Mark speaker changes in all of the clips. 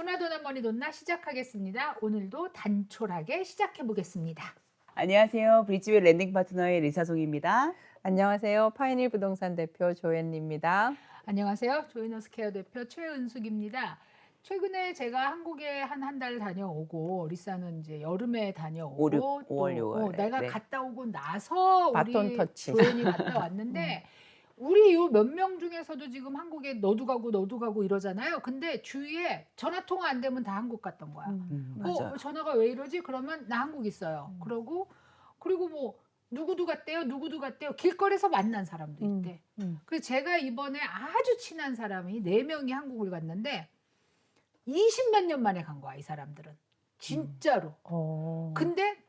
Speaker 1: 도나도나 머니 돈나 시작하겠습니다. 오늘도 단촐하게 시작해 보겠습니다.
Speaker 2: 안녕하세요. 브릿지웰 랜딩 파트너의 리사송입니다.
Speaker 3: 안녕하세요. 파이닐 부동산 대표 조앤입니다.
Speaker 1: 안녕하세요. 조이너스케어 대표 최은숙입니다. 최근에 제가 한국에 한 한 달 다녀오고 리사는 이제 여름에 다녀오고
Speaker 2: 오, 육,
Speaker 1: 또,
Speaker 2: 오월, 육월에,
Speaker 1: 어, 내가
Speaker 2: 네.
Speaker 1: 갔다 오고 나서
Speaker 3: 바톤
Speaker 1: 우리
Speaker 3: 터치.
Speaker 1: 조연이 갔다 왔는데 우리 요 몇 명 중에서도 지금 한국에 너도 가고 너도 가고 이러잖아요. 근데 주위에 전화 통화 안 되면 다 한국 갔던 거야.
Speaker 2: 음,
Speaker 1: 어,
Speaker 2: 맞아.
Speaker 1: 전화가 왜 이러지? 그러면 나 한국 있어요.
Speaker 3: 음.
Speaker 1: 그러고 그리고 뭐 누구도 갔대요, 누구도 갔대요. 길거리에서 만난 사람도
Speaker 3: 음.
Speaker 1: 있대.
Speaker 3: 음.
Speaker 1: 그래서 제가 이번에 아주 친한 사람이 네 명이 한국을 갔는데 20몇 년 만에 간 거야 이 사람들은 진짜로.
Speaker 3: 어.
Speaker 1: 근데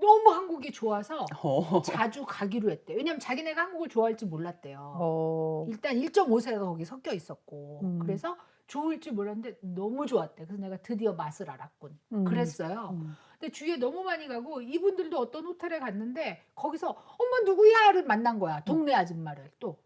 Speaker 1: 너무 한국이 좋아서
Speaker 2: 어.
Speaker 1: 자주 가기로 했대. 왜냐면 자기네가 한국을 좋아할지 몰랐대요.
Speaker 3: 어.
Speaker 1: 일단 1.5세가 거기 섞여 있었고
Speaker 3: 음.
Speaker 1: 그래서 좋을지 몰랐는데 너무 좋았대. 그래서 내가 드디어 맛을 알았군.
Speaker 3: 음.
Speaker 1: 그랬어요.
Speaker 3: 음.
Speaker 1: 근데 주위에 너무 많이 가고 이분들도 어떤 호텔에 갔는데 거기서 엄마 누구야를 만난 거야. 동네 아줌마를 또.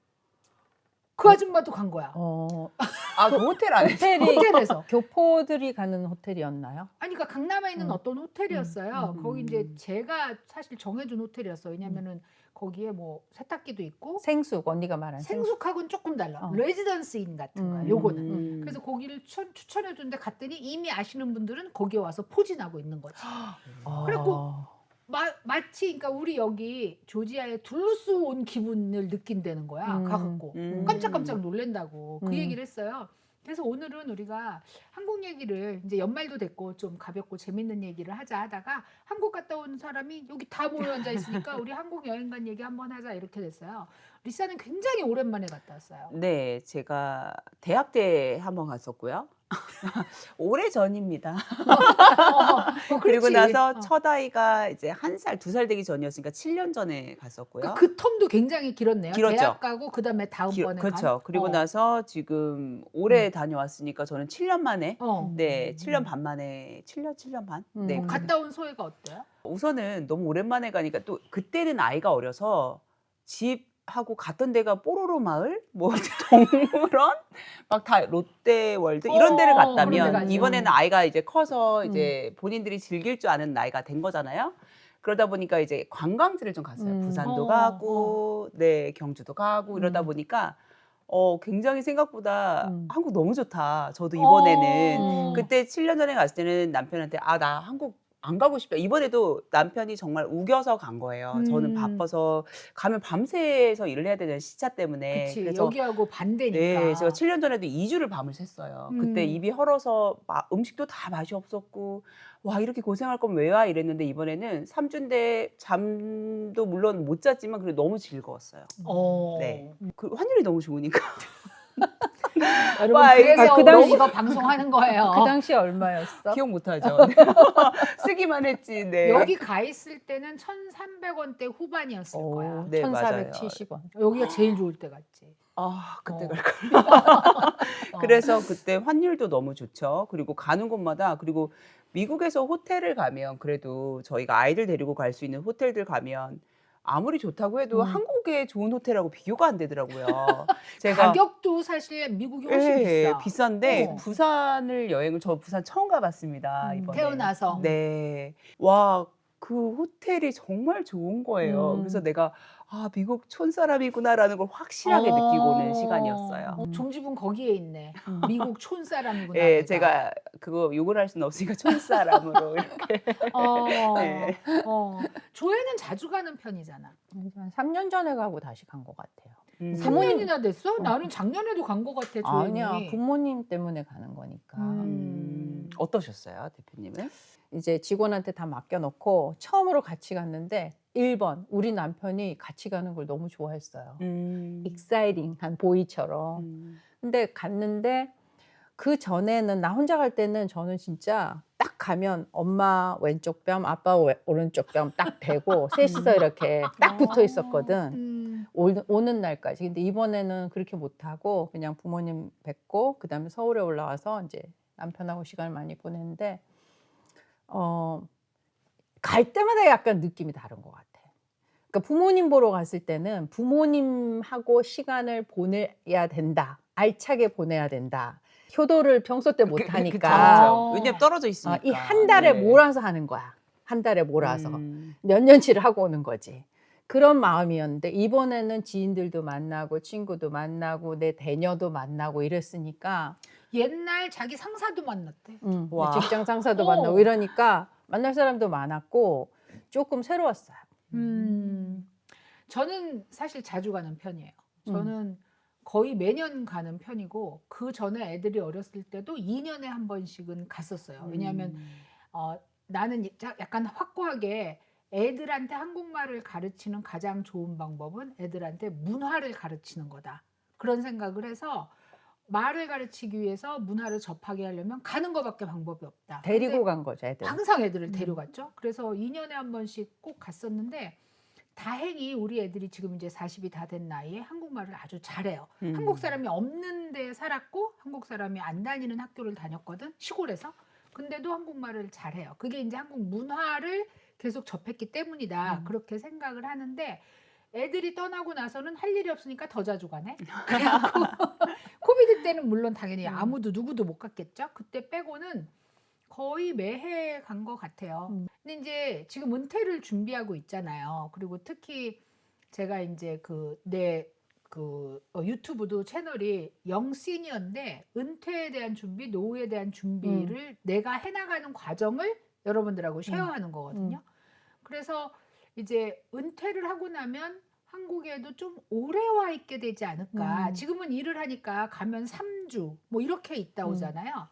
Speaker 1: 그 아줌마도 간 거야.
Speaker 3: 어.
Speaker 2: 아, 그 호텔 안에
Speaker 3: 호텔이
Speaker 1: 호텔에서.
Speaker 3: 교포들이 가는 호텔이었나요?
Speaker 1: 아니 그러니까 강남에 있는
Speaker 3: 음.
Speaker 1: 어떤 호텔이었어요.
Speaker 3: 음.
Speaker 1: 거기 이제 제가 사실 정해준 호텔이었어요. 왜냐면은 거기에 뭐 세탁기도 있고
Speaker 3: 생숙 언니가 말한 생숙.
Speaker 1: 생숙하고는 조금 달라.
Speaker 3: 어.
Speaker 1: 레지던스인 같은 거야.
Speaker 3: 음.
Speaker 1: 요거는.
Speaker 2: 음.
Speaker 1: 그래서 거기를 추천, 추천해 줬는데 갔더니 이미 아시는 분들은 거기에 와서 포진하고 있는 거지.
Speaker 3: 어.
Speaker 1: 그래갖고 마, 마치 그러니까 우리 여기 조지아에 둘루스 온 기분을 느낀다는 거야.
Speaker 3: 음.
Speaker 1: 가갖고
Speaker 2: 음.
Speaker 1: 깜짝깜짝 놀랜다고 그
Speaker 3: 음.
Speaker 1: 얘기를 했어요. 그래서 오늘은 우리가 한국 얘기를 이제 연말도 됐고 좀 가볍고 재밌는 얘기를 하자 하다가 한국 갔다 온 사람이 여기 다 모여 앉아 있으니까 우리 한국 여행 간 얘기 한번 하자 이렇게 됐어요. 리사는 굉장히 오랜만에 갔다 왔어요.
Speaker 2: 네, 제가 대학 때 한번 갔었고요. 오래 전입니다.
Speaker 1: 어,
Speaker 2: 그리고
Speaker 1: 그렇지.
Speaker 2: 나서
Speaker 1: 어.
Speaker 2: 첫 아이가 이제 한 살, 두 살 되기 전이었으니까 7년 전에 갔었고요.
Speaker 1: 그, 그 텀도 굉장히 길었네요.
Speaker 2: 길었죠.
Speaker 1: 대학 가고 그다음에 다음번에
Speaker 2: 기- 그렇죠.
Speaker 1: 간.
Speaker 2: 그리고
Speaker 1: 어.
Speaker 2: 나서 지금 올해 다녀왔으니까 저는 7년 만에
Speaker 1: 어.
Speaker 2: 네,
Speaker 3: 음.
Speaker 2: 7년 반 만에 7년 7년 반.
Speaker 3: 음.
Speaker 2: 네.
Speaker 3: 어,
Speaker 1: 갔다 온 소회가 어때요?
Speaker 2: 우선은 너무 오랜만에 가니까 또 그때는 아이가 어려서 집 하고 갔던 데가 뽀로로 마을, 뭐 동물원, 막 다 롯데월드 이런 데를
Speaker 1: 어, 그런 데
Speaker 2: 갔다면
Speaker 1: 가죠.
Speaker 2: 이번에는 아이가 이제 커서
Speaker 3: 음.
Speaker 2: 이제 본인들이 즐길 줄 아는 나이가 된 거잖아요. 그러다 보니까 이제 관광지를 좀 갔어요.
Speaker 3: 음.
Speaker 2: 부산도
Speaker 1: 어,
Speaker 2: 가고, 네 경주도 가고 이러다
Speaker 3: 음.
Speaker 2: 보니까 어 굉장히 생각보다
Speaker 3: 음.
Speaker 2: 한국 너무 좋다. 저도 이번에는
Speaker 1: 어.
Speaker 2: 그때 7년 전에 갔을 때는 남편한테 아 나 한국 안 가고 싶다. 이번에도 남편이 정말 우겨서 간 거예요. 저는
Speaker 1: 음.
Speaker 2: 바빠서 가면 밤새서 일을 해야 되는 시차 때문에.
Speaker 1: 그치 여기하고 반대니까.
Speaker 2: 네, 제가 7년 전에도 2주를 밤을 샜어요. 그때
Speaker 1: 음.
Speaker 2: 입이 헐어서 마- 음식도 다 맛이 없었고 와 이렇게 고생할 거면 왜 와 이랬는데 이번에는 3주인데 잠도 물론 못 잤지만 그래도 너무 즐거웠어요.
Speaker 1: 어.
Speaker 2: 네. 그 환율이 너무 좋으니까.
Speaker 1: 여러분
Speaker 2: 와,
Speaker 1: 그래서
Speaker 3: 아, 그 당시-
Speaker 1: 이거 방송하는 거예요.
Speaker 3: 그 당시 얼마였어?
Speaker 2: 기억 못 하죠. 쓰기만 했지. 네.
Speaker 1: 여기 가 있을 때는 1,300원대 후반이었을
Speaker 3: 오,
Speaker 1: 거야.
Speaker 2: 네, 맞아요.
Speaker 3: 1470원.
Speaker 1: 여기가 제일 좋을 때 갔지.
Speaker 2: 아, 그때
Speaker 1: 어.
Speaker 2: 갈 걸.
Speaker 1: 어.
Speaker 2: 그래서 그때 환율도 너무 좋죠. 그리고 가는 곳마다 그리고 미국에서 호텔을 가면 그래도 저희가 아이들 데리고 갈 수 있는 호텔들 가면 아무리 좋다고 해도
Speaker 3: 음.
Speaker 2: 한국의 좋은 호텔하고 비교가 안 되더라고요. 제가
Speaker 1: 가격도 사실 미국이 훨씬
Speaker 2: 예,
Speaker 1: 비싸.
Speaker 2: 비싼데
Speaker 1: 어.
Speaker 2: 부산을 여행을 저 부산 처음 가봤습니다
Speaker 3: 음,
Speaker 2: 이번에.
Speaker 1: 태어나서.
Speaker 2: 네. 와, 그 호텔이 정말 좋은 거예요.
Speaker 3: 음.
Speaker 2: 그래서 내가 아, 미국 촌사람이구나라는 걸 확실하게
Speaker 1: 어.
Speaker 2: 느끼고는 시간이었어요.
Speaker 1: 어, 종지분 거기에 있네.
Speaker 3: 음.
Speaker 1: 미국 촌사람이구나.
Speaker 2: 예,
Speaker 1: 내가.
Speaker 2: 제가 그거 욕을 할 수는 없으니까 촌사람으로 이렇게.
Speaker 1: 어,
Speaker 2: 네.
Speaker 1: 어. 조회는 자주 가는 편이잖아.
Speaker 3: 한 3년 전에 가고 다시 간 것 같아요.
Speaker 2: 음.
Speaker 3: 사모님-
Speaker 1: 3년이나 됐어?
Speaker 3: 어.
Speaker 1: 나는 작년에도 간 것 같아. 조회는.
Speaker 3: 아니야 부모님 때문에 가는 거니까.
Speaker 1: 음.
Speaker 2: 음, 어떠셨어요, 대표님은?
Speaker 3: 이제 직원한테 다 맡겨놓고 처음으로 같이 갔는데 1번 우리 남편이 같이 가는 걸 너무 좋아했어요.
Speaker 2: 음.
Speaker 3: 익사이링한 보이처럼.
Speaker 2: 음.
Speaker 3: 근데 갔는데 그 전에는 나 혼자 갈 때는 저는 진짜 딱 가면 엄마 왼쪽 뺨, 아빠 왼- 오른쪽 뺨 딱 대고 셋이서 이렇게 딱 붙어 있었거든.
Speaker 1: 음.
Speaker 3: 올- 오는 날까지. 근데 이번에는 그렇게 못 하고 그냥 부모님 뵙고 그다음에 서울에 올라와서 이제 남편하고 시간을 많이 보냈는데 어, 갈 때마다 약간 느낌이 다른 것 같아. 그러니까 부모님 보러 갔을 때는 부모님하고 시간을 보내야 된다. 알차게 보내야 된다. 효도를 평소 때못
Speaker 2: 그- 그-
Speaker 3: 하니까
Speaker 1: 어.
Speaker 2: 왜냐면 떨어져 있으니까.
Speaker 3: 이 한 달에
Speaker 2: 네.
Speaker 3: 몰아서 하는 거야. 한 달에 몰아서
Speaker 2: 음.
Speaker 3: 몇 년치를 하고 오는 거지. 그런 마음이었는데 이번에는 지인들도 만나고 친구도 만나고 내 대녀도 만나고 이랬으니까
Speaker 1: 옛날 자기 상사도 만났대.
Speaker 3: 음,
Speaker 2: 와.
Speaker 3: 직장 상사도
Speaker 1: 어.
Speaker 3: 만나고 이러니까 만날 사람도 많았고 조금 새로웠어요.
Speaker 1: 음. 저는 사실 자주 가는 편이에요.
Speaker 3: 음.
Speaker 1: 저는 거의 매년 가는 편이고 그 전에 애들이 어렸을 때도 2년에 한 번씩은 갔었어요. 왜냐하면
Speaker 2: 음.
Speaker 1: 어, 나는 야- 약간 확고하게 애들한테 한국말을 가르치는 가장 좋은 방법은 애들한테 문화를 가르치는 거다. 그런 생각을 해서 말을 가르치기 위해서 문화를 접하게 하려면 가는 거밖에 방법이 없다.
Speaker 3: 데리고 간 거죠, 애들.
Speaker 1: 항상 애들을
Speaker 3: 음.
Speaker 1: 데려갔죠. 그래서 2년에 한 번씩 꼭 갔었는데 다행히 우리 애들이 지금 이제 40이 다 된 나이에 한국말을 아주 잘해요.
Speaker 2: 음.
Speaker 1: 한국 사람이 없는 데 살았고 한국 사람이 안 다니는 학교를 다녔거든 시골에서 근데도 한국말을 잘해요 그게 이제 한국 문화를 계속 접했기 때문이다
Speaker 3: 음.
Speaker 1: 그렇게 생각을 하는데 애들이 떠나고 나서는 할 일이 없으니까 더 자주 가네 그래갖고 코비드 때는 물론 당연히
Speaker 3: 음.
Speaker 1: 아무도 누구도 못 갔겠죠 그때 빼고는 거의 매해 간 것 같아요
Speaker 3: 음.
Speaker 1: 근데 이제 지금 은퇴를 준비하고 있잖아요 그리고 특히 제가 이제 그 내 그 어, 유튜브도 채널이 영 시니어인데 은퇴에 대한 준비, 노후에 대한 준비를 내가 해나가는 과정을 여러분들하고 쉐어하는 거거든요. 그래서 이제 은퇴를 하고 나면 한국에도 좀 오래 와 있게 되지 않을까.
Speaker 3: 음.
Speaker 1: 지금은 일을 하니까 가면 3주 뭐 이렇게 있다
Speaker 3: 음.
Speaker 1: 오잖아요.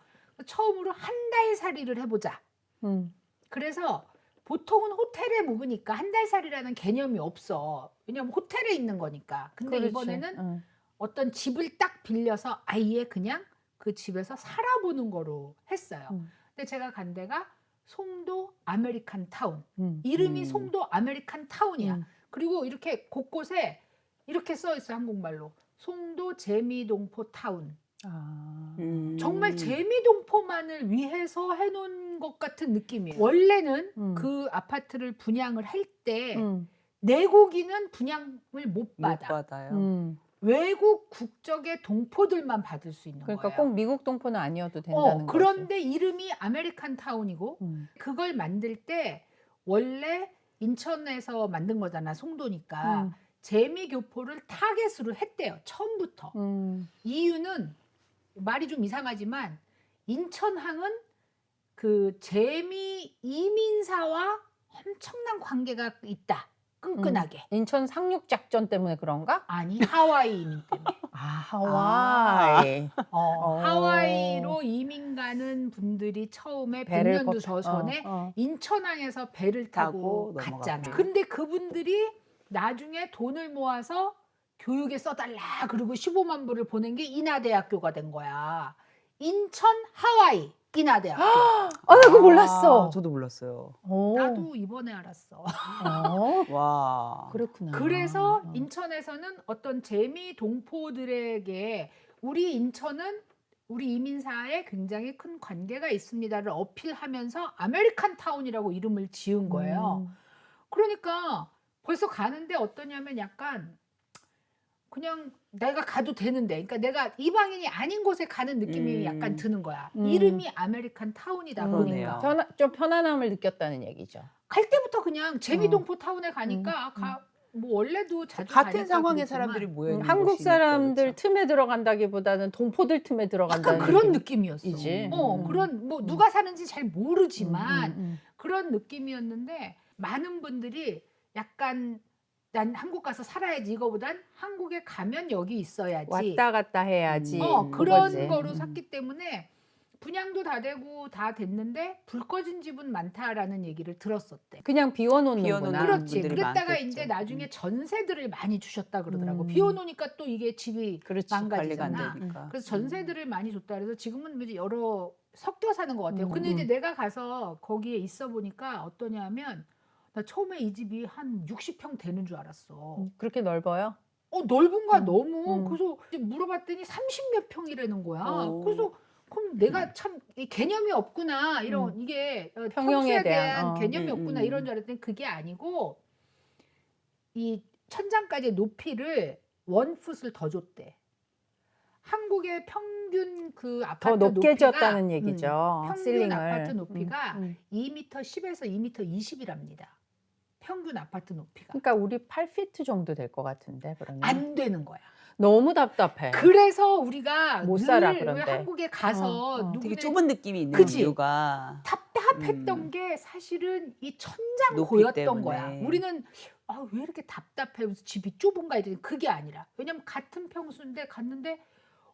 Speaker 1: 처음으로 한 달 살이를 해보자.
Speaker 3: 음.
Speaker 1: 그래서 보통은 호텔에 묵으니까 한 달 살이라는 개념이 없어. 왜냐면 호텔에 있는 거니까. 근데
Speaker 3: 그렇지.
Speaker 1: 이번에는
Speaker 3: 응.
Speaker 1: 어떤 집을 딱 빌려서 아예 그냥 그 집에서 살아보는 거로 했어요.
Speaker 3: 음.
Speaker 1: 근데 제가 간 데가 송도 아메리칸 타운.
Speaker 3: 음.
Speaker 1: 이름이
Speaker 2: 음.
Speaker 1: 송도 아메리칸 타운이야.
Speaker 3: 음.
Speaker 1: 그리고 이렇게 곳곳에 이렇게 써 있어 요 한국말로. 송도 재미동포 타운.
Speaker 3: 아.
Speaker 2: 음.
Speaker 1: 정말 재미 동포만을 위해서 해놓은 것 같은 느낌이에요. 원래는
Speaker 3: 음.
Speaker 1: 그 아파트를 분양을 할 때
Speaker 3: 음.
Speaker 1: 내국인은 분양을
Speaker 2: 못못
Speaker 1: 받아.
Speaker 2: 받아요.
Speaker 3: 음.
Speaker 1: 외국 국적의 동포들만 받을 수 있는
Speaker 3: 그러니까
Speaker 1: 거예요.
Speaker 3: 꼭 미국 동포는 아니어도 된다는
Speaker 1: 어,
Speaker 3: 거지.
Speaker 1: 그런데 이름이 아메리칸 타운이고
Speaker 3: 음.
Speaker 1: 그걸 만들 때 원래 인천에서 만든 거잖아 송도니까
Speaker 3: 음.
Speaker 1: 재미 교포를 타겟으로 했대요 처음부터
Speaker 3: 음.
Speaker 1: 이유는 말이 좀 이상하지만 인천항은 그 재미 이민사와 엄청난 관계가 있다 끈끈하게
Speaker 3: 인천 상륙 작전 때문에 그런가?
Speaker 1: 아니 하와이 이민 때문에
Speaker 3: 아 하와이.
Speaker 1: 어,
Speaker 3: 어.
Speaker 1: 하와이로 이민 가는 분들이 처음에
Speaker 3: 배를
Speaker 1: 100년도
Speaker 3: 거-
Speaker 1: 저 전에
Speaker 3: 어, 어.
Speaker 1: 인천항에서 배를 타고
Speaker 2: 타고
Speaker 1: 갔잖아. 근데 그분들이 나중에 돈을 모아서 교육에 써달라 그리고 15만 불을 보낸 게 인하대학교가 된 거야. 인천 하와이 인하대학교.
Speaker 3: 아, 나 그거 몰랐어.
Speaker 2: 저도 몰랐어요.
Speaker 3: 오.
Speaker 1: 나도 이번에 알았어.
Speaker 3: 어,
Speaker 2: 와.
Speaker 3: 그렇구나.
Speaker 1: 그래서
Speaker 3: 어.
Speaker 1: 인천에서는 어떤 재미 동포들에게 우리 인천은 우리 이민사에 굉장히 큰 관계가 있습니다를 어필하면서 아메리칸 타운이라고 이름을 지은 거예요.
Speaker 3: 음.
Speaker 1: 그러니까 벌써 가는데 어떠냐면 약간 그냥 내가 가도 되는데, 그러니까 내가 이방인이 아닌 곳에 가는 느낌이
Speaker 2: 음.
Speaker 1: 약간 드는 거야.
Speaker 3: 음.
Speaker 1: 이름이 아메리칸 타운이다
Speaker 3: 음.
Speaker 2: 그러네요.
Speaker 1: 보니까
Speaker 3: 편안, 좀 편안함을 느꼈다는 얘기죠.
Speaker 1: 갈 때부터 그냥 재미동포 타운에 가니까
Speaker 3: 음.
Speaker 1: 가, 뭐 원래도 자주
Speaker 2: 같은 상황의 사람들이 모여 있는
Speaker 3: 한국 사람들
Speaker 2: 그렇죠.
Speaker 3: 틈에 들어간다기보다는 동포들 틈에 들어간다는
Speaker 1: 약간 그런
Speaker 3: 느낌.
Speaker 1: 느낌이었어.
Speaker 3: 이지.
Speaker 1: 어,
Speaker 3: 음.
Speaker 1: 그런 뭐
Speaker 3: 음.
Speaker 1: 누가 사는지 잘 모르지만
Speaker 3: 음, 음,
Speaker 1: 그런 느낌이었는데 많은 분들이 약간 난 한국 가서 살아야지 이거보단 한국에 가면 여기 있어야지.
Speaker 3: 왔다 갔다 해야지.
Speaker 1: 어,
Speaker 2: 음,
Speaker 1: 그런
Speaker 3: 그거지.
Speaker 1: 거로
Speaker 3: 음.
Speaker 1: 샀기 때문에 분양도 다 되고 다 됐는데 불 꺼진 집은 많다라는 얘기를 들었었대.
Speaker 3: 그냥 비워놓는구나.
Speaker 2: 비워놓는
Speaker 1: 그렇지.
Speaker 2: 분들이
Speaker 1: 그랬다가
Speaker 2: 많겠죠.
Speaker 1: 이제 나중에 전세들을 많이 주셨다 그러더라고.
Speaker 3: 음.
Speaker 1: 비워놓으니까 또 이게 집이
Speaker 3: 그렇지.
Speaker 2: 관리가 안
Speaker 1: 망가지잖아.
Speaker 2: 되니까.
Speaker 1: 그래서 전세들을 많이 줬다 그래서 지금은 이제 여러 섞여 사는 것 같아요.
Speaker 3: 음,
Speaker 1: 근데 이제
Speaker 3: 음.
Speaker 1: 내가 가서 거기에 있어 보니까 어떠냐면 나 처음에 이 집이 한 60평 되는 줄 알았어.
Speaker 3: 음, 그렇게 넓어요?
Speaker 1: 어 넓은 거야
Speaker 3: 음,
Speaker 1: 너무.
Speaker 3: 음.
Speaker 1: 그래서 이제 물어봤더니 30몇 평이라는 거야.
Speaker 2: 오.
Speaker 1: 그래서 그럼 내가 참이 개념이 없구나 이런 이게 어,
Speaker 3: 음. 평형에
Speaker 1: 평수에
Speaker 3: 대한,
Speaker 1: 대한
Speaker 3: 어.
Speaker 1: 개념이
Speaker 2: 음,
Speaker 1: 없구나
Speaker 2: 음.
Speaker 1: 이런 줄 알았더니 그게 아니고 이 천장까지 높이를 원 풋을 더 줬대. 한국의 평균 그 아파트
Speaker 3: 더 높게
Speaker 1: 높이가
Speaker 3: 지었다는 얘기죠.
Speaker 1: 평균
Speaker 3: 실링을.
Speaker 1: 아파트 높이가
Speaker 3: 음, 음.
Speaker 1: 2m 10에서 2m 20이랍니다. 평균 아파트 높이가
Speaker 3: 그러니까 우리 8피트 정도 될 것 같은데 그러면
Speaker 1: 안 되는 거야.
Speaker 3: 너무 답답해.
Speaker 1: 그래서 우리가 못늘
Speaker 3: 살아,
Speaker 1: 왜
Speaker 3: 그런데.
Speaker 1: 한국에 가서
Speaker 3: 어, 어.
Speaker 1: 누구네
Speaker 2: 되게 좁은 느낌이 있는
Speaker 1: 그치?
Speaker 2: 이유가
Speaker 1: 답답했던
Speaker 2: 음.
Speaker 1: 게 사실은 이 천장
Speaker 2: 높이
Speaker 1: 고였던
Speaker 2: 때문에.
Speaker 1: 거야. 우리는 아, 왜 이렇게 답답해? 무슨 집이 좁은가 이랬더니 그게 아니라 왜냐면 같은 평수인데 갔는데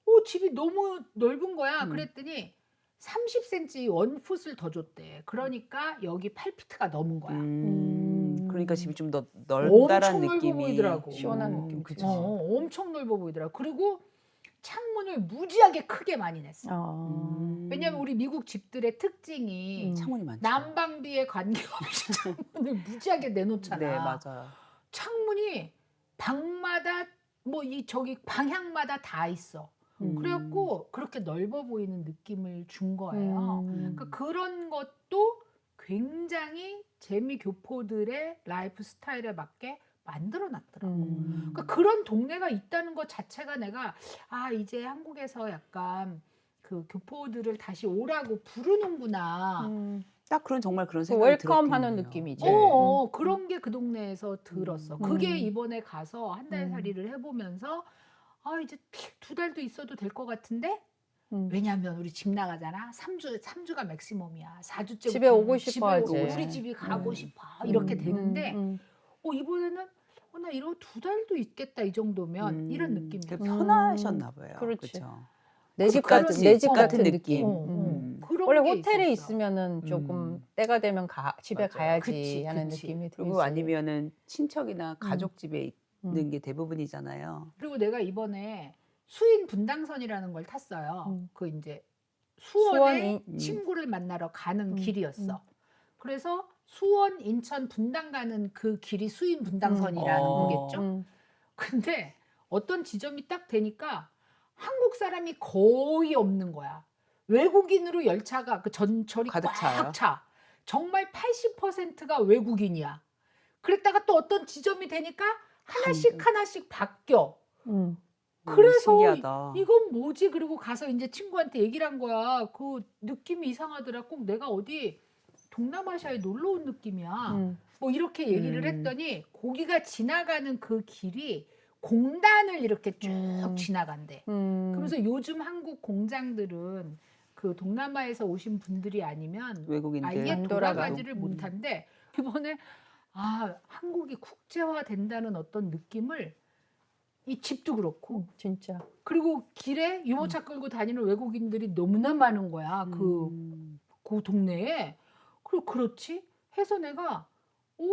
Speaker 1: 어 집이 너무 넓은 거야.
Speaker 2: 음.
Speaker 1: 그랬더니 30cm 원풋을 더 줬대. 그러니까 여기 8피트가 넘은 거야.
Speaker 2: 음,
Speaker 3: 음.
Speaker 2: 그러니까 집이 좀 더 넓다라는
Speaker 1: 넓어
Speaker 2: 느낌이
Speaker 1: 보이더라고.
Speaker 3: 시원한
Speaker 2: 음,
Speaker 3: 느낌.
Speaker 1: 어, 어, 엄청 넓어 보이더라. 그리고 창문을 무지하게 크게 많이 냈어.
Speaker 3: 어.
Speaker 2: 음.
Speaker 1: 왜냐면 우리 미국 집들의 특징이
Speaker 3: 음.
Speaker 2: 창문이 많죠.
Speaker 1: 난방비에 관계없이 창문을 무지하게 내놓잖아.
Speaker 2: 네 맞아요.
Speaker 1: 창문이 방마다 뭐 이 저기 방향마다 다 있어.
Speaker 3: 음.
Speaker 1: 그래갖고 그렇게 넓어 보이는 느낌을 준 거예요.
Speaker 3: 음.
Speaker 1: 그러니까 그런 것도 굉장히 재미 교포들의 라이프 스타일에 맞게 만들어 놨더라고.
Speaker 3: 음.
Speaker 1: 그러니까 그런 동네가 있다는 것 자체가 내가 아 이제 한국에서 약간 그 교포들을 다시 오라고 부르는구나.
Speaker 3: 음.
Speaker 2: 딱 그런 정말 그런
Speaker 3: 그
Speaker 2: 생각이
Speaker 3: 웰컴 하는
Speaker 2: 들었겠네요.
Speaker 3: 느낌이지.
Speaker 1: 어,
Speaker 3: 네.
Speaker 1: 어, 그런 게 그 동네에서 들었어.
Speaker 2: 음.
Speaker 1: 그게
Speaker 3: 음.
Speaker 1: 이번에 가서 한달
Speaker 3: 음.
Speaker 1: 살이를 해보면서 아 이제 두 달도 있어도 될 것 같은데
Speaker 3: 음.
Speaker 1: 왜냐면 우리 집 나가잖아. 3주 3주가 맥시멈이야. 4주째
Speaker 3: 집에 오고 싶어 하지.
Speaker 1: 우리 집이 가고
Speaker 2: 음.
Speaker 1: 싶어. 이렇게
Speaker 3: 음,
Speaker 1: 되는데
Speaker 3: 음, 음.
Speaker 1: 어 이번에는 어, 나 이러고 두 달도 있겠다 이 정도면
Speaker 2: 음,
Speaker 1: 이런 느낌이 들어.
Speaker 2: 편하셨나 봐요.
Speaker 3: 그렇지.
Speaker 2: 그렇죠. 내집집
Speaker 3: 같은
Speaker 2: 같은
Speaker 3: 내집
Speaker 1: 어,
Speaker 3: 같은 느낌.
Speaker 2: 느낌.
Speaker 1: 어, 어.
Speaker 2: 음.
Speaker 1: 그런
Speaker 3: 원래
Speaker 1: 게
Speaker 3: 호텔에
Speaker 1: 있었어.
Speaker 3: 있으면은 조금
Speaker 2: 음.
Speaker 3: 때가 되면 가, 집에
Speaker 2: 맞아요.
Speaker 3: 가야지
Speaker 1: 그치,
Speaker 3: 하는
Speaker 1: 그치.
Speaker 3: 느낌이
Speaker 2: 그리고
Speaker 3: 들지.
Speaker 2: 아니면은 친척이나 가족 집에 있는
Speaker 3: 음.
Speaker 2: 게 대부분이잖아요.
Speaker 1: 그리고 내가 이번에 수인 분당선이라는 걸 탔어요.
Speaker 3: 음.
Speaker 1: 그 이제 수원에
Speaker 3: 수원,
Speaker 2: 인-
Speaker 1: 친구를 만나러 가는
Speaker 3: 음,
Speaker 1: 길이었어. 그래서 수원, 인천, 분당 가는 그 길이 수인 분당선이라는
Speaker 2: 음. 어.
Speaker 1: 거겠죠.
Speaker 3: 음.
Speaker 1: 근데 어떤 지점이 딱 되니까 한국 사람이 거의 없는 거야. 외국인으로 열차가 그 전철이
Speaker 2: 가득 차요?
Speaker 1: 꽉 차. 정말 80%가 외국인이야. 그랬다가 또 어떤 지점이 되니까 하나씩
Speaker 2: 한국.
Speaker 1: 하나씩 바뀌어.
Speaker 3: 음.
Speaker 1: 그래서
Speaker 2: 음, 신기하다.
Speaker 1: 이건 뭐지? 그리고 가서 이제 친구한테 얘기를 한 거야. 그 느낌이 이상하더라. 꼭 내가 어디 동남아시아에 놀러 온 느낌이야.
Speaker 3: 음.
Speaker 1: 뭐 이렇게 얘기를
Speaker 2: 음.
Speaker 1: 했더니 고기가 지나가는 그 길이 공단을 이렇게 쭉
Speaker 3: 음.
Speaker 1: 지나간대.
Speaker 3: 음.
Speaker 1: 그러면서 요즘 한국 공장들은 그 동남아에서 오신 분들이 아니면
Speaker 2: 외국인들
Speaker 1: 아예
Speaker 3: 안
Speaker 1: 돌아가지를.
Speaker 3: 음.
Speaker 1: 못한데 이번에 아 한국이 국제화 된다는 어떤 느낌을 이 집도 그렇고
Speaker 3: 음, 진짜.
Speaker 1: 그리고 길에 유모차 끌고 다니는 외국인들이 너무나 많은 거야 그
Speaker 2: 음.
Speaker 1: 그 동네에. 그리고 그렇지? 해서 내가 어?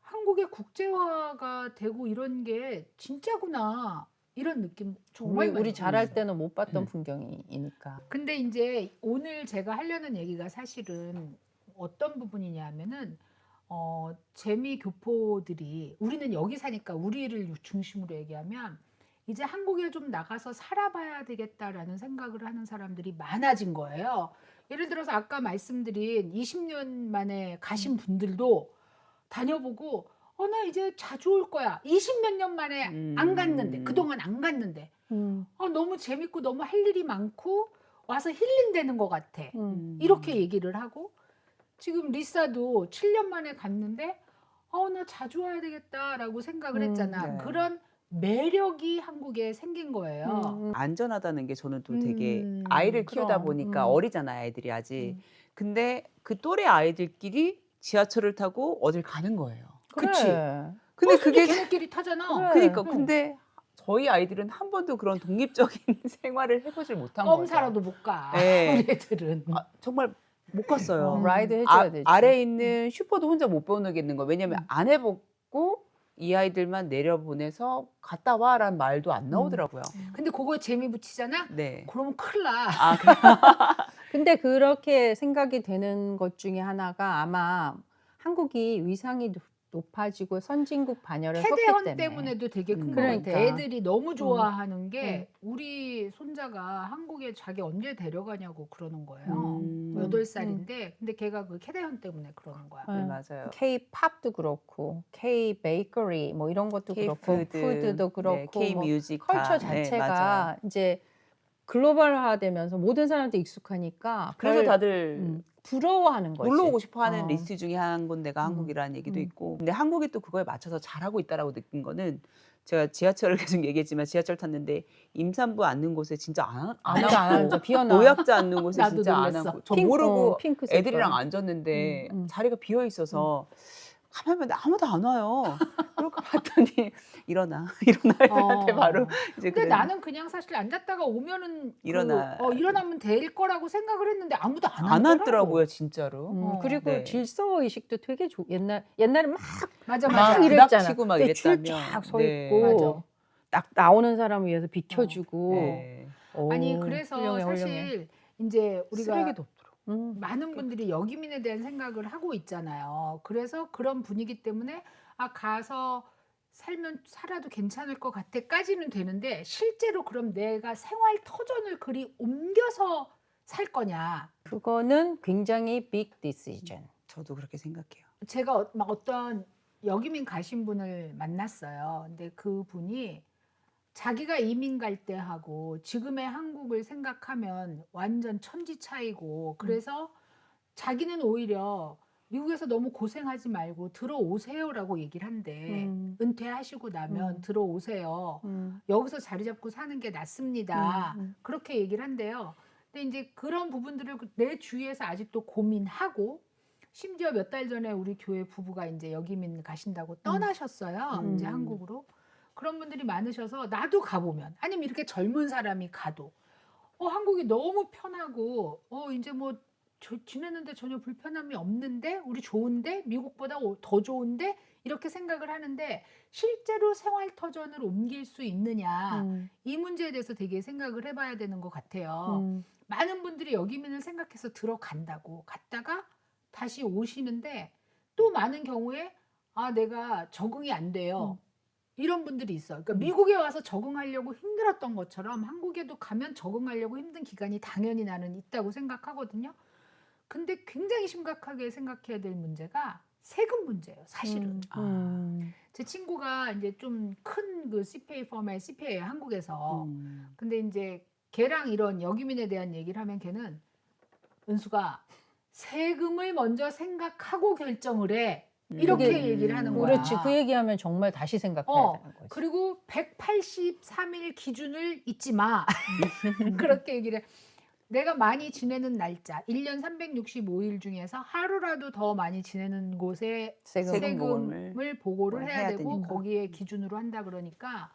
Speaker 1: 한국의 국제화가 되고 이런 게 진짜구나. 이런 느낌 정말
Speaker 3: 우리,
Speaker 1: 많이
Speaker 3: 우리 잘할
Speaker 1: 받았어요.
Speaker 3: 때는 못 봤던
Speaker 2: 음.
Speaker 3: 풍경이니까.
Speaker 1: 근데 이제 오늘 제가 하려는 얘기가 사실은 어떤 부분이냐면은 어, 재미 교포들이 우리는 여기 사니까 우리를 중심으로 얘기하면 이제 한국에 좀 나가서 살아봐야 되겠다라는 생각을 하는 사람들이 많아진 거예요. 예를 들어서 아까 말씀드린 20년 만에 가신 분들도 다녀보고 어 나 이제 자주 올 거야. 20몇 년 만에 안
Speaker 2: 음.
Speaker 1: 갔는데 그동안 안 갔는데
Speaker 3: 음.
Speaker 1: 어, 너무 재밌고 너무 할 일이 많고 와서 힐링되는 것 같아.
Speaker 3: 음.
Speaker 1: 이렇게 얘기를 하고 지금 리사도 7년 만에 갔는데 어, 나 자주 와야 되겠다라고 생각을
Speaker 3: 음,
Speaker 1: 했잖아.
Speaker 2: 네.
Speaker 1: 그런 매력이 한국에 생긴 거예요.
Speaker 3: 음.
Speaker 2: 안전하다는 게 저는 또 되게
Speaker 1: 음,
Speaker 2: 아이를 키우다
Speaker 3: 그럼,
Speaker 2: 보니까
Speaker 3: 음.
Speaker 2: 어리잖아요 아이들이 아직.
Speaker 1: 음.
Speaker 2: 근데 그 또래 아이들끼리 지하철을 타고 어딜 가는 거예요.
Speaker 1: 그치?
Speaker 3: 그래.
Speaker 2: 근데
Speaker 1: 버스도
Speaker 2: 그게
Speaker 1: 걔네끼리 타잖아.
Speaker 3: 그래.
Speaker 2: 그러니까
Speaker 1: 응.
Speaker 2: 근데 저희 아이들은 한 번도 그런 독립적인 생활을 해보질 못한
Speaker 1: 껌
Speaker 2: 거죠.
Speaker 1: 사러도 못 가.
Speaker 2: 네.
Speaker 1: 우리 애들은.
Speaker 2: 아, 정말 못 갔어요.
Speaker 3: 어, 라이드 해줘야
Speaker 2: 아,
Speaker 3: 되지.
Speaker 2: 아래에 있는 슈퍼도 혼자 못 보내겠는 거예요. 왜냐면
Speaker 1: 음.
Speaker 2: 안 해보고 이 아이들만 내려보내서 갔다 와라는 말도 안 나오더라고요.
Speaker 1: 근데 그거에 재미 붙이잖아.
Speaker 2: 네.
Speaker 1: 그러면 큰일 나.
Speaker 2: 아, 그-
Speaker 3: 근데 그렇게 생각이 되는 것 중에 하나가 아마 한국이 위상이 높- 높아지고 선진국 반열에 섰기 때문에.
Speaker 1: 때문에도 되게 큰
Speaker 2: 음.
Speaker 1: 거 같아.
Speaker 3: 그러니까.
Speaker 1: 애들이 너무 좋아하는 게 우리 손자가 한국에 자기 언제 데려가냐고 그러는 거예요.
Speaker 2: 음.
Speaker 1: 여덟 살인데 근데 걔가 그 캐대헌 때문에 그러는 거야.
Speaker 3: 음.
Speaker 2: 네, 맞아요.
Speaker 3: K-팝도 그렇고 K 베이커리 뭐 이런 것도 그렇고
Speaker 2: K-푸드,
Speaker 3: 푸드도 그렇고
Speaker 2: K
Speaker 3: 뭐
Speaker 2: 뮤직
Speaker 3: 컬처 자체가 이제 글로벌화되면서 모든 사람한테 익숙하니까
Speaker 2: 그래서
Speaker 3: 별,
Speaker 2: 다들
Speaker 3: 음, 부러워하는 거지.
Speaker 2: 놀러 오고 싶어 하는
Speaker 3: 어.
Speaker 2: 리스트 중에 한 군데가
Speaker 3: 음.
Speaker 2: 한국이라는 얘기도
Speaker 3: 음.
Speaker 2: 있고 근데 한국이 또 그거에 맞춰서 잘하고 있다라고 느낀 거는 제가 지하철을 계속 얘기했지만 지하철 탔는데 임산부 앉는 곳에 진짜 안, 안
Speaker 3: 앉아 비어나.
Speaker 2: 노약자 앉는 곳에
Speaker 1: 나도
Speaker 2: 진짜 안
Speaker 1: 놀랬어.
Speaker 2: 앉고 저
Speaker 3: 핑-
Speaker 2: 모르고
Speaker 3: 어, 핑크 색깔.
Speaker 2: 애들이랑 앉았는데
Speaker 3: 음, 음.
Speaker 2: 자리가 비어 있어서 가만히 봤는데 아무도 안 와요. 그러고 봤더니 일어나 일어나 애들한테
Speaker 1: 어.
Speaker 2: 바로 이제
Speaker 1: 근데
Speaker 2: 그랬는데.
Speaker 1: 나는 그냥 사실 앉았다가 오면은
Speaker 2: 일어나-
Speaker 1: 그, 어, 일어나면 될 거라고 생각을 했는데 아무도 안,
Speaker 2: 안
Speaker 1: 하더라고.
Speaker 2: 앉더라고요 진짜로.
Speaker 3: 음,
Speaker 1: 어.
Speaker 3: 그리고
Speaker 2: 네.
Speaker 3: 질서 의식도 되게 좋. 옛날 옛날에 막
Speaker 1: 맞아
Speaker 2: 막
Speaker 1: 맞아.
Speaker 3: 막 이랬잖아.
Speaker 2: 부닥치고 막
Speaker 3: 근데
Speaker 2: 이랬다며.
Speaker 3: 줄쫙서
Speaker 2: 네.
Speaker 3: 있고
Speaker 1: 맞아.
Speaker 3: 딱 나오는 사람을 위해서 비켜주고.
Speaker 2: 네.
Speaker 3: 오,
Speaker 1: 아니 그래서
Speaker 3: 훌륭해, 훌륭해.
Speaker 1: 사실 이제 우리가
Speaker 2: 쓰레기도 없더라고.
Speaker 3: 음.
Speaker 1: 많은 분들이 여기민에 대한 생각을 하고 있잖아요. 그래서 그런 분위기 때문에 아 가서 살면 살아도 괜찮을 것 같아까지는 되는데 실제로 그럼 내가 생활 터전을 그리 옮겨서 살 거냐?
Speaker 3: 그거는 굉장히 빅 디시전.
Speaker 2: 저도 그렇게 생각해요.
Speaker 1: 제가 어- 막 어떤 여기민 가신 분을 만났어요. 근데 그 분이 자기가 이민 갈 때 하고 지금의 한국을 생각하면 완전 천지 차이고 그래서 자기는 오히려 미국에서 너무 고생하지 말고 들어오세요라고 얘기를 한대.
Speaker 3: 음.
Speaker 1: 은퇴하시고 나면
Speaker 3: 음.
Speaker 1: 들어오세요.
Speaker 3: 음.
Speaker 1: 여기서 자리 잡고 사는 게 낫습니다.
Speaker 3: 음, 음.
Speaker 1: 그렇게 얘기를 한대요. 근데 이제 그런 부분들을 그내 주위에서 아직도 고민하고 심지어 몇 달 전에 우리 교회 부부가 이제 여기민 가신다고 떠나셨어요.
Speaker 3: 음.
Speaker 1: 이제 한국으로. 그런 분들이 많으셔서 나도 가보면 아니면 이렇게 젊은 사람이 가도 어 한국이 너무 편하고 어 이제 뭐 저- 지내는데 전혀 불편함이 없는데 우리 좋은데 미국보다 오- 더 좋은데 이렇게 생각을 하는데 실제로 생활 터전을 옮길 수 있느냐
Speaker 3: 음.
Speaker 1: 이 문제에 대해서 되게 생각을 해봐야 되는 것 같아요.
Speaker 3: 음.
Speaker 1: 많은 분들이 여기민을 생각해서 들어간다고 갔다가 다시 오시는데 또 많은 경우에 아 내가 적응이 안 돼요. 이런 분들이 있어. 그러니까
Speaker 3: 음.
Speaker 1: 미국에 와서 적응하려고 힘들었던 것처럼 한국에도 가면 적응하려고 힘든 기간이 당연히 나는 있다고 생각하거든요. 근데 굉장히 심각하게 생각해야 될 문제가 세금 문제예요. 사실은.
Speaker 3: 음.
Speaker 2: 아.
Speaker 3: 음.
Speaker 1: 제 친구가 이제 좀 큰 그 CPA 펌의 CPA예요. 한국에서.
Speaker 2: 음.
Speaker 1: 근데 이제 걔랑 이런 여기민에 대한 얘기를 하면 걔는 은수가 세금을 먼저 생각하고 결정을 해. 이렇게
Speaker 3: 그게-
Speaker 1: 얘기를 하는 거야.
Speaker 3: 그렇지. 그 얘기하면 정말 다시 생각해야
Speaker 1: 어,
Speaker 3: 되는 거지.
Speaker 1: 그리고 183일 기준을 잊지 마. 그렇게 얘기를 해. 내가 많이 지내는 날짜, 1년 365일 중에서 하루라도 더 많이 지내는 곳에
Speaker 3: 세금.
Speaker 2: 세금
Speaker 1: 세금을 보고를
Speaker 2: 뭘
Speaker 1: 해야,
Speaker 2: 해야
Speaker 1: 되고
Speaker 2: 되니까.
Speaker 1: 거기에 기준으로 한다 그러니까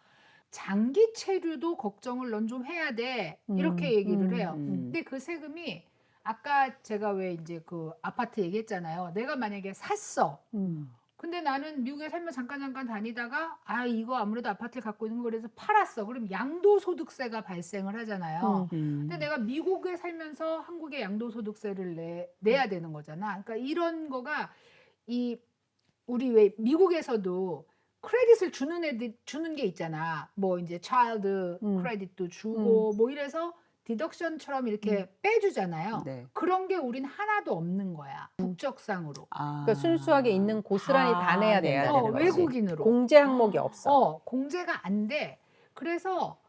Speaker 1: 장기 체류도 걱정을 넌 좀 해야 돼 이렇게
Speaker 3: 음,
Speaker 1: 얘기를
Speaker 3: 음,
Speaker 1: 해요.
Speaker 2: 음.
Speaker 1: 근데 그 세금이 아까 제가 왜 이제 그 아파트 얘기했잖아요. 내가 만약에 샀어.
Speaker 3: 음.
Speaker 1: 근데 나는 미국에 살면 잠깐 잠깐 다니다가 아 이거 아무래도 아파트를 갖고 있는 거 그래서 팔았어. 그럼 양도소득세가 발생을 하잖아요.
Speaker 3: 음.
Speaker 2: 음.
Speaker 1: 근데 내가 미국에 살면서 한국에 양도소득세를 내, 내야 되는 거잖아. 그러니까 이런 거가 이 우리 왜 미국에서도 크레딧을 주는 애들 주는 게 있잖아. 뭐 이제 차일드
Speaker 3: 음.
Speaker 1: 크레딧도 주고 뭐 이래서 디덕션처럼 이렇게 빼주잖아요.
Speaker 2: 네.
Speaker 1: 그런 게 우린 하나도 없는 거야. 국적상으로.
Speaker 2: 아.
Speaker 3: 그러니까 순수하게 있는 고스란히 다,
Speaker 2: 다
Speaker 3: 내야
Speaker 2: 내야
Speaker 3: 된다는
Speaker 1: 어,
Speaker 2: 되는 거지.
Speaker 1: 외국인으로.
Speaker 3: 공제 항목이 없어.
Speaker 1: 어, 공제가 안 돼. 그래서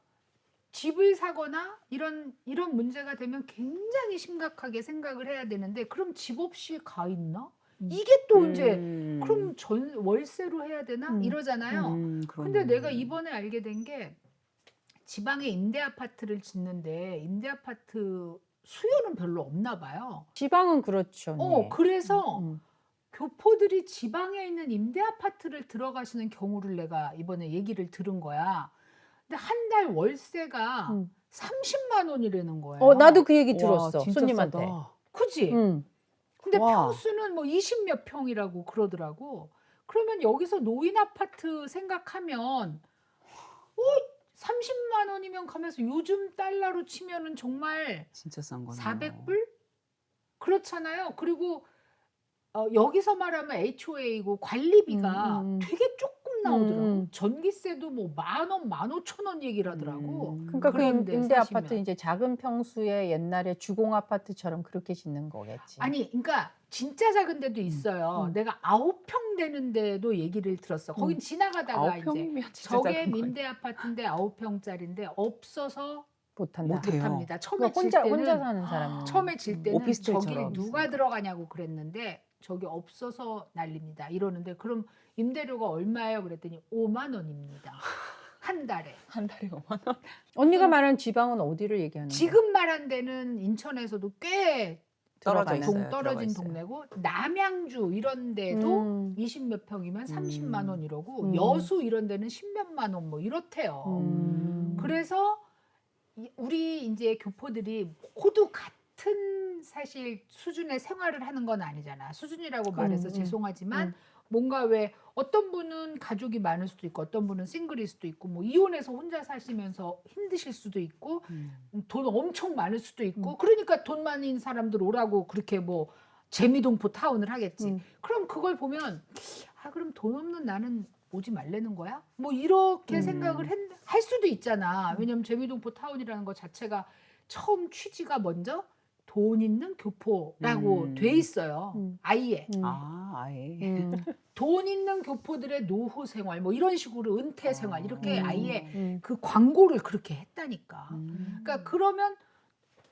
Speaker 1: 집을 사거나 이런 이런 문제가 되면 굉장히 심각하게 생각을 해야 되는데 그럼 집 없이 가 있나?
Speaker 3: 음.
Speaker 1: 이게 또 이제
Speaker 2: 음.
Speaker 1: 그럼 전 월세로 해야 되나?
Speaker 3: 음.
Speaker 1: 이러잖아요.
Speaker 2: 음,
Speaker 1: 근데. 내가 이번에 알게 된 게 지방에 임대 아파트를 짓는데 임대 아파트 수요는 별로 없나 봐요.
Speaker 3: 지방은 그렇죠.
Speaker 1: 어,
Speaker 3: 네.
Speaker 1: 그래서
Speaker 3: 음.
Speaker 1: 교포들이 지방에 있는 임대 아파트를 들어가시는 경우를 내가 이번에 얘기를 들은 거야. 근데 한 달 월세가
Speaker 3: 음.
Speaker 1: 30만 원이라는 거예요.
Speaker 3: 어, 나도 그 얘기
Speaker 2: 와,
Speaker 3: 들었어.
Speaker 2: 진짜
Speaker 3: 손님한테.
Speaker 2: 싸다.
Speaker 1: 그지?
Speaker 3: 음.
Speaker 1: 근데
Speaker 2: 와.
Speaker 1: 평수는 뭐 20몇 평이라고 그러더라고. 그러면 여기서 노인 아파트 생각하면 어, 30만 원이면 가면서 요즘 달러로 치면은 정말
Speaker 2: 진짜 싼 거네.
Speaker 1: 400불? 그렇잖아요. 그리고 어, 여기서 말하면 HOA고 관리비가
Speaker 3: 음, 음.
Speaker 1: 되게 조금 나오더라고.
Speaker 3: 음, 음.
Speaker 1: 전기세도 뭐 만 원, 만 오천 원 얘기를 하더라고.
Speaker 2: 음.
Speaker 3: 그러니까 그 임-
Speaker 1: 그런데
Speaker 3: 임대
Speaker 1: 사시면.
Speaker 3: 아파트 이제 작은 평수의 옛날에 주공 아파트처럼 그렇게 짓는 거겠지.
Speaker 1: 아니, 그러니까 진짜 작은 데도 있어요.
Speaker 3: 음.
Speaker 1: 내가 아홉 평 되는 데도 얘기를 들었어. 거긴
Speaker 3: 음.
Speaker 1: 지나가다가
Speaker 2: 아홉
Speaker 1: 이제
Speaker 2: 평이면 진짜
Speaker 1: 저게
Speaker 2: 작은 거예요.
Speaker 1: 임대 아파트인데 아홉 평짜리인데 없어서
Speaker 3: 못한다.
Speaker 2: 못해요.
Speaker 1: 못합니다. 처음에
Speaker 3: 그러니까
Speaker 1: 질
Speaker 3: 혼자
Speaker 1: 때는
Speaker 3: 혼자 사는 사람.
Speaker 1: 처음에 질 때는
Speaker 2: 오피스텔처럼
Speaker 1: 저길 누가
Speaker 2: 있으니까.
Speaker 1: 들어가냐고 그랬는데 저기 없어서 난립니다. 이러는데 그럼 임대료가 얼마예요? 그랬더니 5만 원입니다. 한 달에.
Speaker 2: 한 달에 5만 원.
Speaker 3: 언니가 말하는 지방은 어디를 얘기하는 거야?
Speaker 1: 지금 말한 데는 인천에서도 꽤
Speaker 2: 떨어져. 있어요.
Speaker 1: 동 떨어진
Speaker 2: 있어요.
Speaker 1: 동네고 남양주 이런 데도
Speaker 3: 음.
Speaker 1: 20몇 평이면 30만 원 이러고
Speaker 3: 음.
Speaker 1: 여수 이런 데는 10몇만 원 뭐 이렇대요.
Speaker 3: 음.
Speaker 1: 그래서 이- 우리 이제 교포들이 모두 같은 사실 수준의 생활을 하는 건 아니잖아. 수준이라고 말해서
Speaker 3: 음, 음,
Speaker 1: 죄송하지만
Speaker 3: 음.
Speaker 1: 뭔가 왜 어떤 분은 가족이 많을 수도 있고 어떤 분은 싱글일 수도 있고 뭐 이혼해서 혼자 사시면서 힘드실 수도 있고
Speaker 2: 음.
Speaker 1: 돈 엄청 많을 수도 있고
Speaker 3: 음.
Speaker 1: 그러니까 돈 많은 사람들 오라고 그렇게 뭐 재미동포 타운을 하겠지.
Speaker 3: 음.
Speaker 1: 그럼 그걸 보면 아 그럼 돈 없는 나는 오지 말라는 거야? 뭐 이렇게
Speaker 2: 음.
Speaker 1: 생각을 했- 할 수도 있잖아. 왜냐면 재미동포 타운이라는 것 자체가 처음 취지가 먼저 돈 있는 교포라고
Speaker 2: 음.
Speaker 1: 돼 있어요.
Speaker 3: 음.
Speaker 1: 아예
Speaker 3: 음.
Speaker 2: 아, 아예.
Speaker 3: 음.
Speaker 1: 돈 있는 교포들의 노후 생활 뭐 이런 식으로 은퇴 생활 이렇게
Speaker 3: 음.
Speaker 1: 아예
Speaker 3: 음.
Speaker 1: 그 광고를 그렇게 했다니까.
Speaker 2: 음.
Speaker 1: 그러니까 그러면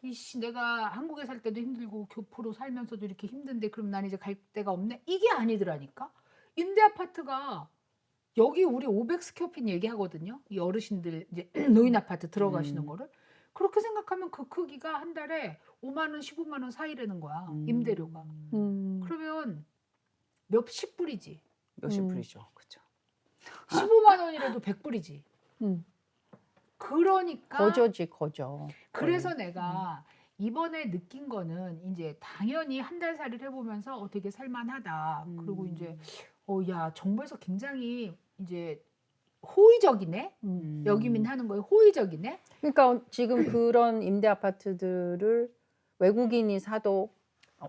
Speaker 1: 이씨 내가 한국에 살 때도 힘들고 교포로 살면서도 이렇게 힘든데 그럼 난 이제 갈 데가 없네 이게 아니더라니까 임대 아파트가 여기 우리 500 스퀘어핏 얘기하거든요 이 어르신들 이제 노인 아파트 들어가시는
Speaker 2: 음.
Speaker 1: 거를 그렇게 생각하면 그 크기가 한 달에 5만 원 15만 원 사이라는 거야
Speaker 2: 음.
Speaker 1: 임대료가
Speaker 3: 음.
Speaker 1: 그러면 몇십 불이지
Speaker 2: 몇십
Speaker 3: 음.
Speaker 2: 불이죠. 그렇죠.
Speaker 1: 15만 원이라도 100불이지
Speaker 3: 음.
Speaker 1: 그러니까
Speaker 3: 거저지 거저.
Speaker 1: 그래서 내가 이번에 느낀 거는 이제 당연히 한 달 살이를 해보면서 어, 되게 살만하다. 그리고
Speaker 2: 음.
Speaker 1: 이제 어, 야 정부에서 굉장히 이제 호의적이네.
Speaker 3: 음.
Speaker 1: 여기민 하는 거에 호의적이네.
Speaker 3: 그러니까 지금 그런 임대 아파트들을 외국인이 사도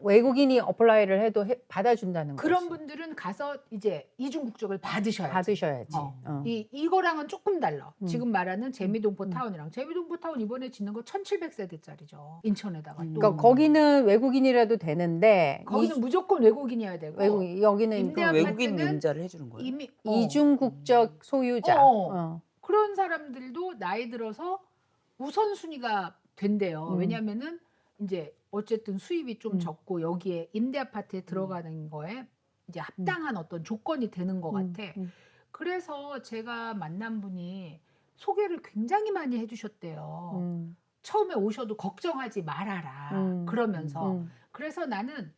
Speaker 3: 외국인이 어플라이를 해도 해- 받아준다는
Speaker 1: 그런
Speaker 3: 거지.
Speaker 1: 분들은 가서 이제 이중 국적을 받으셔야지.
Speaker 3: 받으셔야지.
Speaker 1: 어.
Speaker 3: 어.
Speaker 1: 이 이거랑은 조금 달라.
Speaker 3: 음.
Speaker 1: 지금 말하는 재미동포
Speaker 3: 음.
Speaker 1: 타운이랑 재미동포 타운 이번에 짓는 거 1,700세대짜리죠. 인천에다가 또.
Speaker 3: 그러니까 거기는 외국인이라도 되는데
Speaker 1: 거기는
Speaker 3: 이,
Speaker 1: 무조건 외국인이어야 되고
Speaker 3: 외국인 여기는
Speaker 1: 임대
Speaker 2: 그럼
Speaker 3: 그
Speaker 2: 외국인 용자를 해주는 거예요.
Speaker 1: 이미 어.
Speaker 3: 이중 국적 소유자.
Speaker 1: 어.
Speaker 3: 어.
Speaker 1: 그런 사람들도 나이 들어서 우선순위가 된대요.
Speaker 3: 음.
Speaker 1: 왜냐면은 이제 어쨌든 수입이 좀
Speaker 3: 음.
Speaker 1: 적고 여기에 임대 아파트에 들어가는 거에 이제 합당한 어떤 조건이 되는 것
Speaker 3: 음,
Speaker 1: 같아.
Speaker 3: 음.
Speaker 1: 그래서 제가 만난 분이 소개를 굉장히 많이 해주셨대요.
Speaker 3: 음.
Speaker 1: 처음에 오셔도 걱정하지 말아라.
Speaker 3: 음.
Speaker 1: 그러면서
Speaker 3: 음.
Speaker 1: 그래서 나는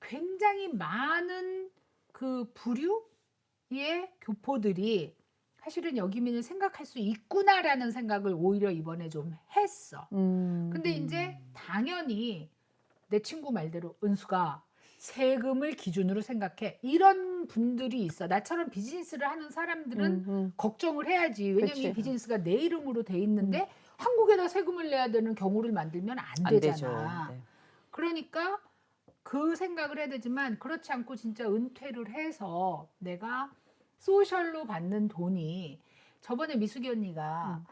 Speaker 1: 굉장히 많은 그 부류의 교포들이 사실은 여기민을 생각할 수 있구나라는 생각을 오히려 이번에 좀 했어.
Speaker 3: 음.
Speaker 1: 근데 이제 당연히 내 친구 말대로 은수가 세금을 기준으로 생각해. 이런 분들이 있어. 나처럼 비즈니스를 하는 사람들은
Speaker 3: 음, 음.
Speaker 1: 걱정을 해야지. 왜냐면
Speaker 3: 그치.
Speaker 1: 이 비즈니스가 내 이름으로 돼 있는데 한국에다 세금을 내야 되는 경우를 만들면 안. 되잖아.
Speaker 2: 네.
Speaker 1: 그러니까 그 생각을 해야 되지만 그렇지 않고 진짜 은퇴를 해서 내가 소셜로 받는 돈이 저번에 미숙이 언니가
Speaker 3: 음.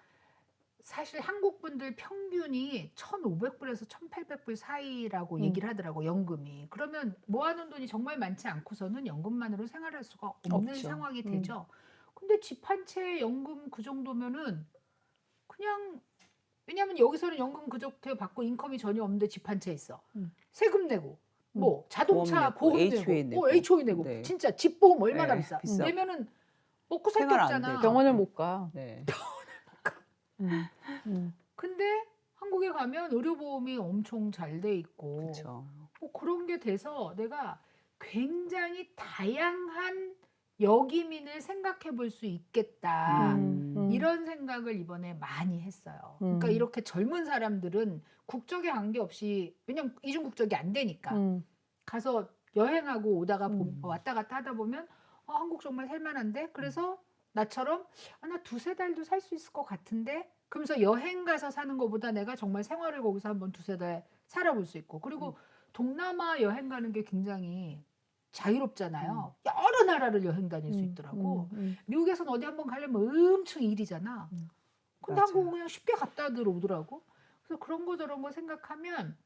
Speaker 1: 사실 한국 분들 평균이 1,500불에서 1,800불 사이라고
Speaker 3: 음.
Speaker 1: 얘기를 하더라고 연금이. 그러면 모아놓은 돈이 정말 많지 않고서는 연금만으로 생활할 수가 없는
Speaker 3: 없죠.
Speaker 1: 상황이
Speaker 3: 음.
Speaker 1: 되죠. 근데 집 한 채 연금 그 정도면은 그냥 왜냐하면 여기서는 연금 그저께 받고 인컴이 전혀 없는데 집 한 채 있어.
Speaker 3: 음.
Speaker 1: 세금 내고 뭐 자동차
Speaker 2: 보험
Speaker 1: 보험
Speaker 2: 내고,
Speaker 1: 내고,
Speaker 2: HOA 내고.
Speaker 1: 어, HOA 내고
Speaker 2: 네.
Speaker 1: 진짜 집 보험 얼마나
Speaker 2: 네,
Speaker 1: 비싸.
Speaker 2: 비싸.
Speaker 1: 내면은 먹고 살 게
Speaker 2: 생활 안
Speaker 1: 없잖아.
Speaker 2: 되죠.
Speaker 3: 병원을 못 가.
Speaker 2: 네.
Speaker 3: 음. 음.
Speaker 1: 근데 한국에 가면 의료보험이 엄청 잘 돼 있고
Speaker 2: 그렇죠.
Speaker 1: 뭐 그런 게 돼서 내가 굉장히 다양한 여기민을 생각해 볼 수 있겠다.
Speaker 3: 음, 음.
Speaker 1: 이런 생각을 이번에 많이 했어요. 그러니까
Speaker 3: 음.
Speaker 1: 이렇게 젊은 사람들은 국적에 관계없이 왜냐면 이중 국적이 안 되니까
Speaker 3: 음.
Speaker 1: 가서 여행하고 오다가 보-
Speaker 3: 음.
Speaker 1: 왔다 갔다 하다 보면 어, 한국 정말 살만한데 그래서 나처럼 아, 나 두세 달도 살 수 있을 것 같은데 그러면서 여행 가서 사는 것보다 내가 정말 생활을 거기서 한번 두세 달 살아볼 수 있고 그리고 동남아 여행 가는 게 굉장히 자유롭잖아요. 여러 나라를 여행 다닐 수
Speaker 3: 음,
Speaker 1: 있더라고.
Speaker 3: 음, 음.
Speaker 1: 미국에서는 어디 한번 가려면 엄청 일이잖아.
Speaker 3: 음.
Speaker 1: 근데
Speaker 2: 맞아요.
Speaker 1: 한국은 그냥 쉽게 갔다 들어오더라고. 그래서 그런 거 저런 거 생각하면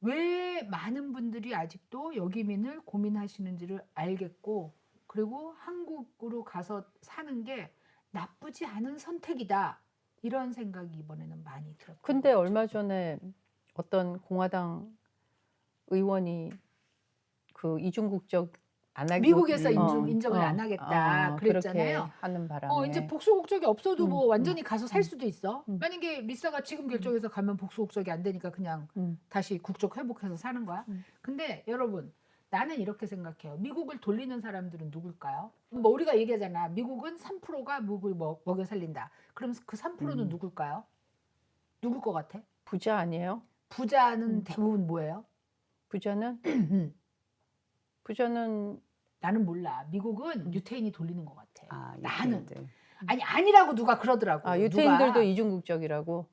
Speaker 1: 왜 많은 분들이 아직도 여기민을 고민하시는지를 알겠고 그리고 한국으로 가서 사는 게 나쁘지 않은 선택이다. 이런 생각이 이번에는 많이 들었고.
Speaker 3: 근데 얼마 전에 어떤 공화당 의원이 그 이중 국적 안 하기
Speaker 1: 미국에서
Speaker 2: 음.
Speaker 1: 인정,
Speaker 3: 어,
Speaker 1: 인정을
Speaker 3: 어,
Speaker 1: 안 하겠다
Speaker 3: 어,
Speaker 1: 그랬잖아요.
Speaker 3: 하는 바람에
Speaker 1: 어 이제 복수 국적이 없어도 뭐
Speaker 3: 음,
Speaker 1: 완전히 가서 살
Speaker 3: 음.
Speaker 1: 수도 있어.
Speaker 3: 음.
Speaker 1: 만약에 리사가 지금 결정해서 가면 복수 국적이 안 되니까 그냥
Speaker 3: 음.
Speaker 1: 다시 국적 회복해서 사는 거야.
Speaker 3: 음.
Speaker 1: 근데 여러분 나는 이렇게 생각해요. 미국을 돌리는 사람들은 누굴까요? 뭐 우리가 얘기하잖아. 미국은 3%가 미국을 먹, 먹여 살린다. 그럼 그 3%는
Speaker 2: 음.
Speaker 1: 누굴까요? 누굴 것 같아?
Speaker 3: 부자 아니에요?
Speaker 1: 부자는
Speaker 3: 음.
Speaker 1: 대부분 뭐예요?
Speaker 3: 부자는 부자는
Speaker 1: 나는 몰라. 미국은
Speaker 3: 음.
Speaker 1: 유태인이 돌리는 것 같아.
Speaker 2: 아,
Speaker 1: 나는.
Speaker 2: 유태인들.
Speaker 1: 아니 아니라고 누가 그러더라고.
Speaker 3: 아 유태인들도
Speaker 1: 누가.
Speaker 3: 이중 국적이라고.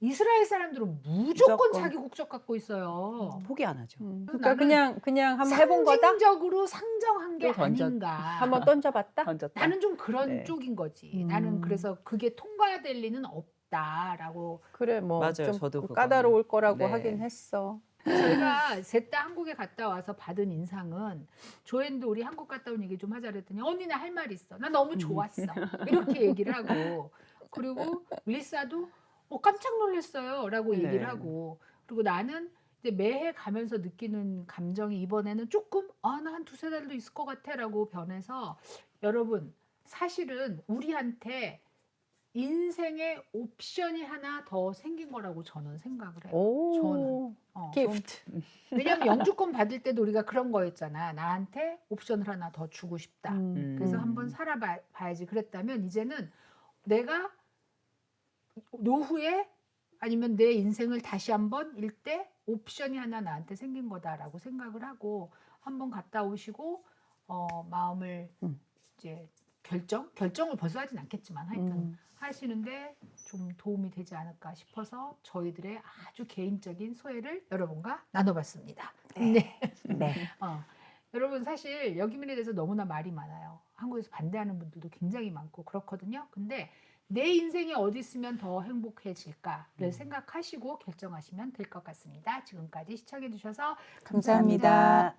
Speaker 1: 이스라엘 사람들은 무조건,
Speaker 2: 무조건.
Speaker 1: 자기 국적 갖고 있어요.
Speaker 2: 포기 안 하죠.
Speaker 3: 음. 그러니까 그냥 그냥 한번 해본 거다.
Speaker 1: 상징적으로 상정한 게
Speaker 2: 또 던졌-
Speaker 1: 아닌가.
Speaker 3: 한번 던져봤다.
Speaker 2: 던졌다.
Speaker 1: 나는 좀 그런
Speaker 2: 네.
Speaker 1: 쪽인 거지.
Speaker 3: 음.
Speaker 1: 나는 그래서 그게 통과될 리는 없 다라고.
Speaker 3: 그래 뭐
Speaker 2: 맞아요.
Speaker 3: 좀
Speaker 2: 저도 그거는.
Speaker 3: 까다로울 거라고
Speaker 2: 네.
Speaker 3: 하긴 했어.
Speaker 1: 저희가 셋 다 한국에 갔다 와서 받은 인상은 조앤도 우리 한국 갔다 온 얘기 좀 하자 그랬더니 언니 나 할 말 있어. 나 너무 좋았어. 이렇게 얘기를 하고 그리고 리사도 어, 깜짝 놀랐어요라고
Speaker 2: 네.
Speaker 1: 얘기를 하고 그리고 나는 이제 매해 가면서 느끼는 감정이 이번에는 조금 아 나 한 두세 달도 있을 것 같아라고 변해서 여러분 사실은 우리한테 인생의 옵션이 하나 더 생긴 거라고 저는 생각을 해요.
Speaker 3: 오.
Speaker 1: 저는. 어.
Speaker 3: 기프트.
Speaker 1: 왜냐면 영주권 받을 때도 우리가 그런 거였잖아. 나한테 옵션을 하나 더 주고 싶다.
Speaker 3: 음.
Speaker 1: 그래서
Speaker 2: 음.
Speaker 1: 한번 살아봐야지 그랬다면 이제는 내가 노후에 아니면 내 인생을 다시 한번 일때 옵션이 하나 나한테 생긴 거다라고 생각을 하고 한번 갔다 오시고 어, 마음을
Speaker 3: 음.
Speaker 1: 이제 결정 결정을 벌써 하진 않겠지만 하여튼
Speaker 3: 음.
Speaker 1: 하시는데 좀 도움이 되지 않을까 싶어서 저희들의 아주 개인적인 소회를 여러분과 나눠봤습니다. 네.
Speaker 3: 네.
Speaker 1: 어, 여러분 사실 여기민에 대해서 너무나 말이 많아요. 한국에서 반대하는 분들도 굉장히 많고 그렇거든요. 근데 내 인생이 어디 있으면 더 행복해질까를
Speaker 2: 음.
Speaker 1: 생각하시고 결정하시면 될 것 같습니다. 지금까지 시청해 주셔서
Speaker 3: 감사합니다.